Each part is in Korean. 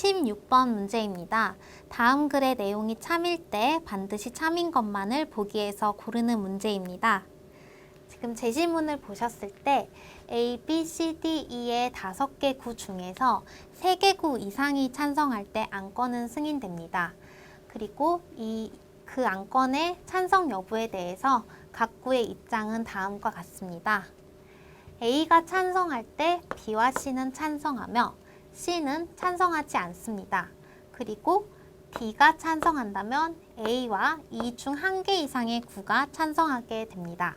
16번 문제입니다. 다음 글의 내용이 참일 때 반드시 참인 것만을 보기에서 고르는 문제입니다. 지금 제시문을 보셨을 때 A, B, C, D, E의 다섯 개 구 중에서 세 개 구 이상이 찬성할 때 안건은 승인됩니다. 그리고 이 그 안건의 찬성 여부에 대해서 각 구의 입장은 다음과 같습니다. A가 찬성할 때 B와 C는 찬성하며 C는 찬성하지 않습니다. 그리고 D가 찬성한다면 A와 E 중 한 개 이상의 구가 찬성하게 됩니다.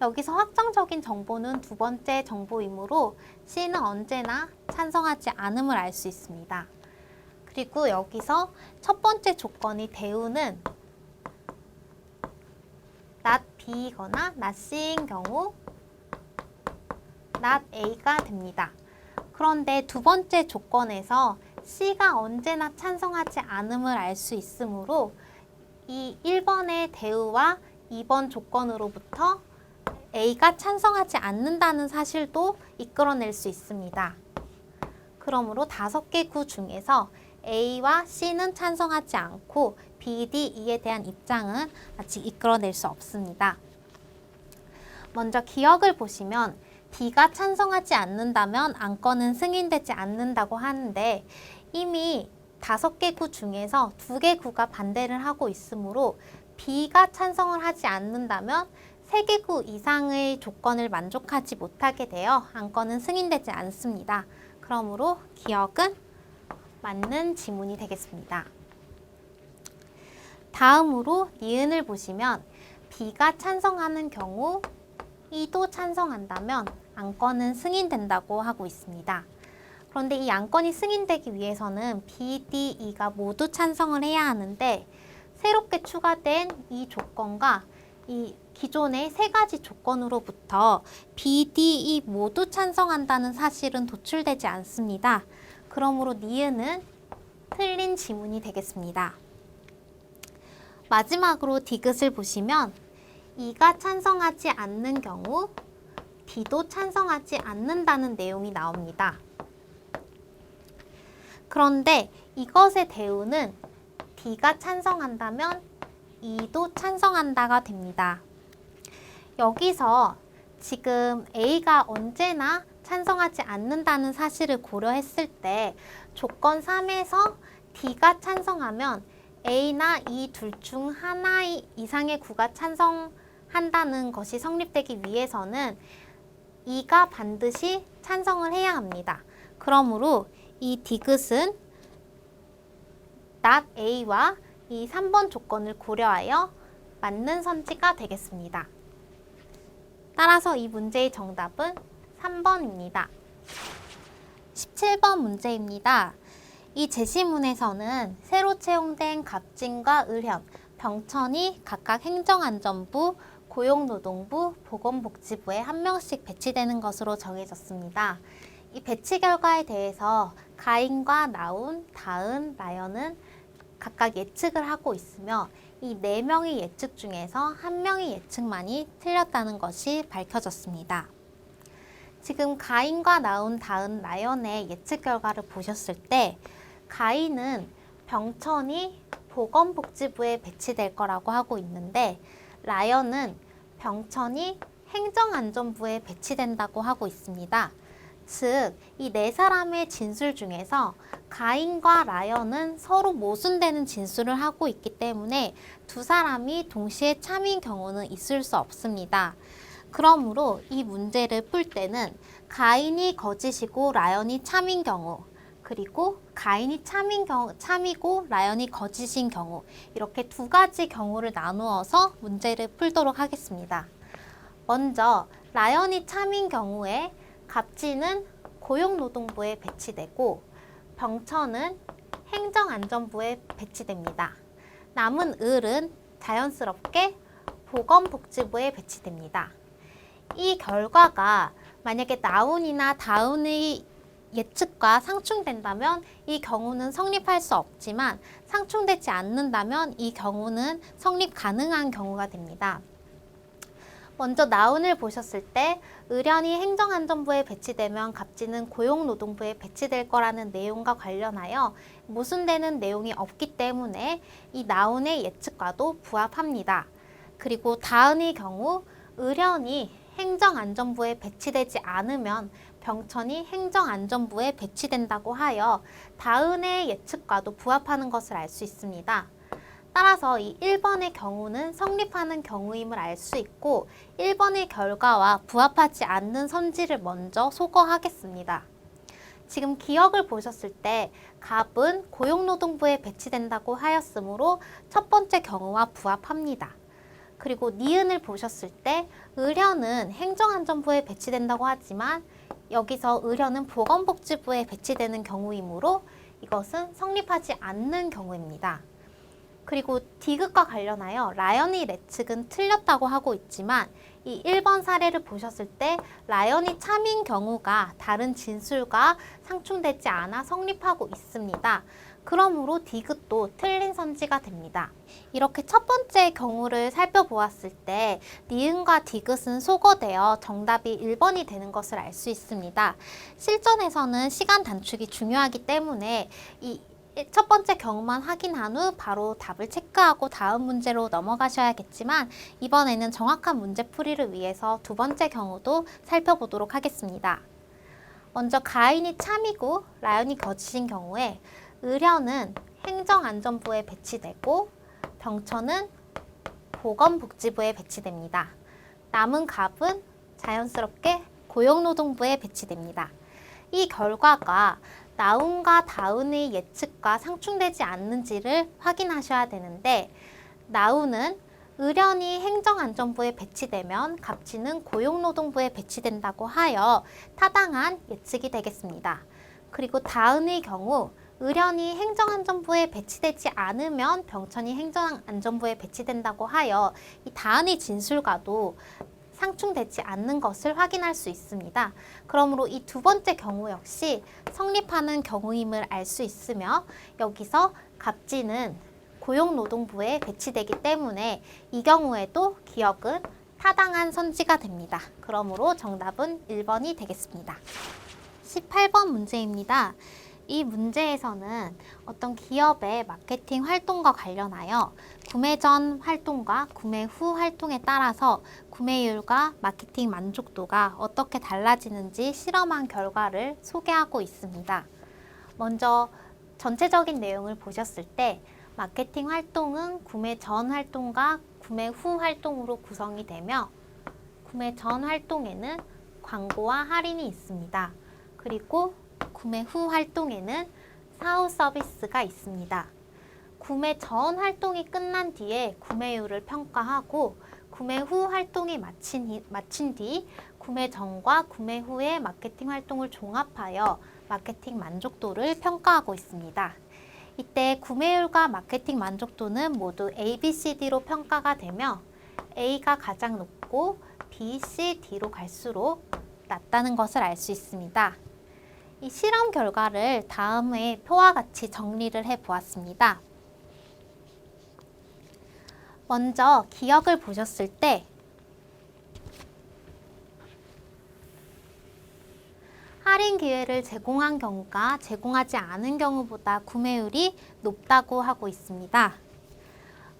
여기서 확정적인 정보는 두 번째 정보이므로 C는 언제나 찬성하지 않음을 알 수 있습니다. 그리고 여기서 첫 번째 조건이 대우는 not B이거나 not C인 경우 not A가 됩니다. 그런데 두 번째 조건에서 C가 언제나 찬성하지 않음을 알 수 있으므로 이 1번의 대우와 2번 조건으로부터 A가 찬성하지 않는다는 사실도 이끌어낼 수 있습니다. 그러므로 다섯 개 구 중에서 A와 C는 찬성하지 않고 B, D, E에 대한 입장은 아직 이끌어낼 수 없습니다. 먼저 기억을 보시면 B가 찬성하지 않는다면 안건은 승인되지 않는다고 하는데 이미 다섯 개 구 중에서 두 개 구가 반대를 하고 있으므로 B가 찬성을 하지 않는다면 세 개 구 이상의 조건을 만족하지 못하게 되어 안건은 승인되지 않습니다. 그러므로 기억은 맞는 지문이 되겠습니다. 다음으로 니은을 보시면 B가 찬성하는 경우 E도 찬성한다면 안건은 승인된다고 하고 있습니다. 그런데 이 안건이 승인되기 위해서는 B, D, E가 모두 찬성을 해야 하는데 새롭게 추가된 이 조건과 이 기존의 세 가지 조건으로부터 B, D, E 모두 찬성한다는 사실은 도출되지 않습니다. 그러므로 니은은 틀린 지문이 되겠습니다. 마지막으로 디귿을 보시면 E가 찬성하지 않는 경우 D도 찬성하지 않는다는 내용이 나옵니다. 그런데 이것의 대우는 D가 찬성한다면 E도 찬성한다가 됩니다. 여기서 지금 A가 언제나 찬성하지 않는다는 사실을 고려했을 때 조건 3에서 D가 찬성하면 A나 E 둘 중 하나 이상의 구가 찬성한다는 것이 성립되기 위해서는 E가 반드시 찬성을 해야 합니다. 그러므로 이 디귿은 not A와 이 3번 조건을 고려하여 맞는 선지가 되겠습니다. 따라서 이 문제의 정답은 3번입니다. 17번 문제입니다. 이 제시문에서는 새로 채용된 갑진과 을현, 병천이 각각 행정안전부, 고용노동부, 보건복지부에 한 명씩 배치되는 것으로 정해졌습니다. 이 배치 결과에 대해서 가인과 나운, 다은, 라연은 각각 예측을 하고 있으며 이 네 명의 예측 중에서 한 명의 예측만이 틀렸다는 것이 밝혀졌습니다. 지금 가인과 나운, 다은, 라연의 예측 결과를 보셨을 때 가인은 병천이 보건복지부에 배치될 거라고 하고 있는데 라연은 병천이 행정안전부에 배치된다고 하고 있습니다. 즉, 이 네 사람의 진술 중에서 가인과 라연은 서로 모순되는 진술을 하고 있기 때문에 두 사람이 동시에 참인 경우는 있을 수 없습니다. 그러므로 이 문제를 풀 때는 가인이 거짓이고 라연이 참인 경우, 그리고 가인이 참인 경우, 참이고 라연이 거짓인 경우 이렇게 두 가지 경우를 나누어서 문제를 풀도록 하겠습니다. 먼저 라연이 참인 경우에 갑진은 고용노동부에 배치되고 병천은 행정안전부에 배치됩니다. 남은 을은 자연스럽게 보건복지부에 배치됩니다. 이 결과가 만약에 나운이나 다운의 예측과 상충된다면 이 경우는 성립할 수 없지만 상충되지 않는다면 이 경우는 성립 가능한 경우가 됩니다. 먼저 나운을 보셨을 때 의련이 행정안전부에 배치되면 갑진은 고용노동부에 배치될 거라는 내용과 관련하여 모순되는 내용이 없기 때문에 이 나운의 예측과도 부합합니다. 그리고 다은의 경우 의련이 행정안전부에 배치되지 않으면 병천이 행정안전부에 배치된다고 하여 다은의 예측과도 부합하는 것을 알 수 있습니다. 따라서 이 1번의 경우는 성립하는 경우임을 알 수 있고 1번의 결과와 부합하지 않는 선지를 먼저 소거하겠습니다. 지금 기억을 보셨을 때 갑은 고용노동부에 배치된다고 하였으므로 첫 번째 경우와 부합합니다. 그리고 니은을 보셨을 때 의련은 행정안전부에 배치된다고 하지만 여기서 의련은 보건복지부에 배치되는 경우이므로 이것은 성립하지 않는 경우입니다. 그리고 디귿과 관련하여 라연이 예측은 틀렸다고 하고 있지만 이 1번 사례를 보셨을 때 라연이 참인 경우가 다른 진술과 상충되지 않아 성립하고 있습니다. 그러므로 디귿도 틀린 선지가 됩니다. 이렇게 첫 번째 경우를 살펴보았을 때 니은과 디귿은 소거되어 정답이 1번이 되는 것을 알 수 있습니다. 실전에서는 시간 단축이 중요하기 때문에 이 첫 번째 경우만 확인한 후 바로 답을 체크하고 다음 문제로 넘어가셔야겠지만 이번에는 정확한 문제 풀이를 위해서 두 번째 경우도 살펴보도록 하겠습니다. 먼저 가인이 참이고 라연이 거짓인 경우에 의련은 행정안전부에 배치되고 병천은 보건복지부에 배치됩니다. 남은 갑은 자연스럽게 고용노동부에 배치됩니다. 이 결과가 나운과 다운의 예측과 상충되지 않는지를 확인하셔야 되는데 나운은 의련이 행정안전부에 배치되면 갑진은 고용노동부에 배치된다고 하여 타당한 예측이 되겠습니다. 그리고 다은의 경우 의련이 행정안전부에 배치되지 않으면 병천이 행정안전부에 배치된다고 하여 이 다은의 진술과도 상충되지 않는 것을 확인할 수 있습니다. 그러므로 이 두 번째 경우 역시 성립하는 경우임을 알 수 있으며 여기서 갑진은 고용노동부에 배치되기 때문에 이 경우에도 기억은 타당한 선지가 됩니다. 그러므로 정답은 1번이 되겠습니다. 18번 문제입니다. 이 문제에서는 어떤 기업의 마케팅 활동과 관련하여 구매 전 활동과 구매 후 활동에 따라서 구매율과 마케팅 만족도가 어떻게 달라지는지 실험한 결과를 소개하고 있습니다. 먼저 전체적인 내용을 보셨을 때 마케팅 활동은 구매 전 활동과 구매 후 활동으로 구성이 되며 구매 전 활동에는 광고와 할인이 있습니다. 그리고 구매 후 활동에는 사후 서비스가 있습니다. 구매 전 활동이 끝난 뒤에 구매율을 평가하고 구매 후 활동이 마친, 마친 뒤 구매 전과 구매 후의 마케팅 활동을 종합하여 마케팅 만족도를 평가하고 있습니다. 이때 구매율과 마케팅 만족도는 모두 A, B, C, D로 평가가 되며 A가 가장 높고 B, C, D로 갈수록 낮다는 것을 알 수 있습니다. 이 실험 결과를 다음에 표와 같이 정리를 해 보았습니다. 먼저 기억을 보셨을 때 할인 기회를 제공한 경우가 제공하지 않은 경우보다 구매율이 높다고 하고 있습니다.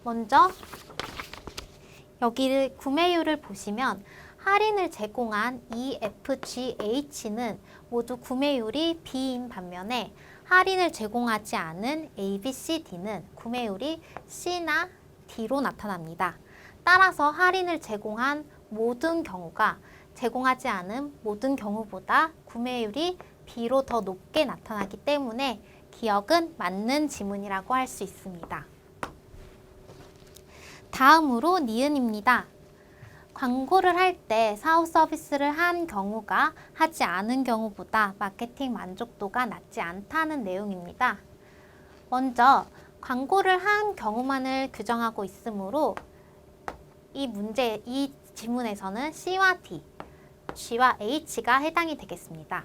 먼저 여기를 구매율을 보시면 할인을 제공한 EFGH는 모두 구매율이 B인 반면에 할인을 제공하지 않은 A, B, C, D는 구매율이 C나 D로 나타납니다. 따라서 할인을 제공한 모든 경우가 제공하지 않은 모든 경우보다 구매율이 B로 더 높게 나타나기 때문에 기억은 맞는 지문이라고 할 수 있습니다. 다음으로 니은입니다. 광고를 할 때 사후 서비스를 한 경우가 하지 않은 경우보다 마케팅 만족도가 낮지 않다는 내용입니다. 먼저 광고를 한 경우만을 규정하고 있으므로 이 문제, 이 지문에서는 C와 D, G와 H가 해당이 되겠습니다.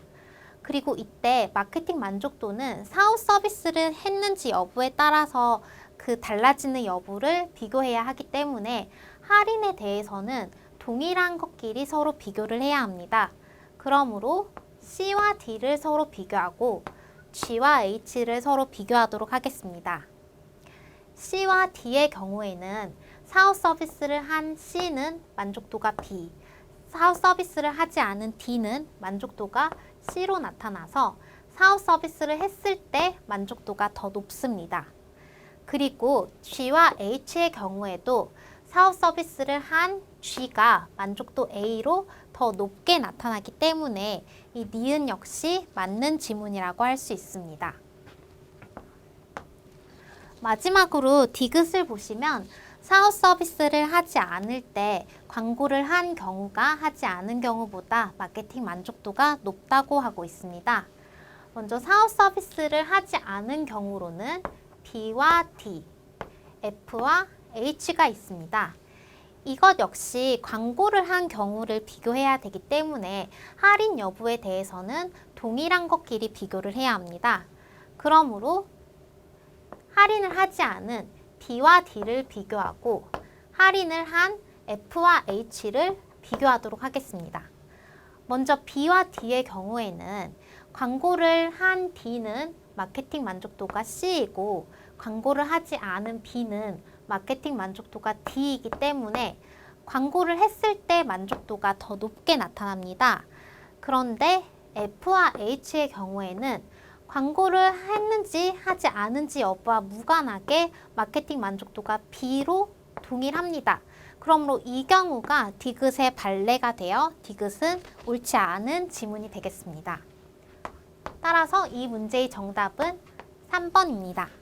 그리고 이때 마케팅 만족도는 사후 서비스를 했는지 여부에 따라서 그 달라지는 여부를 비교해야 하기 때문에 할인에 대해서는 동일한 것끼리 서로 비교를 해야 합니다. 그러므로 C와 D를 서로 비교하고 G와 H를 서로 비교하도록 하겠습니다. C와 D의 경우에는 사후 서비스를 한 C는 만족도가 B, 사후 서비스를 하지 않은 D는 만족도가 C로 나타나서 사후 서비스를 했을 때 만족도가 더 높습니다. 그리고 G와 H의 경우에도 사후 서비스를 한 G가 만족도 A로 더 높게 나타나기 때문에 이 니은 역시 맞는 지문이라고 할 수 있습니다. 마지막으로 디귿을 보시면 사후 서비스를 하지 않을 때 광고를 한 경우가 하지 않은 경우보다 마케팅 만족도가 높다고 하고 있습니다. 먼저 사후 서비스를 하지 않은 경우로는 B와 D, F와 H가 있습니다. 이것 역시 광고를 한 경우를 비교해야 되기 때문에 할인 여부에 대해서는 동일한 것끼리 비교를 해야 합니다. 그러므로 할인을 하지 않은 B와 D를 비교하고 할인을 한 F와 H를 비교하도록 하겠습니다. 먼저 B와 D의 경우에는 광고를 한 D는 마케팅 만족도가 C이고 광고를 하지 않은 B는 마케팅 만족도가 D이기 때문에 광고를 했을 때 만족도가 더 높게 나타납니다. 그런데 F와 H의 경우에는 광고를 했는지 하지 않은지 여부와 무관하게 마케팅 만족도가 B로 동일합니다. 그러므로 이 경우가 디귿의 발레가 되어 디귿은 옳지 않은 지문이 되겠습니다. 따라서 이 문제의 정답은 3번입니다.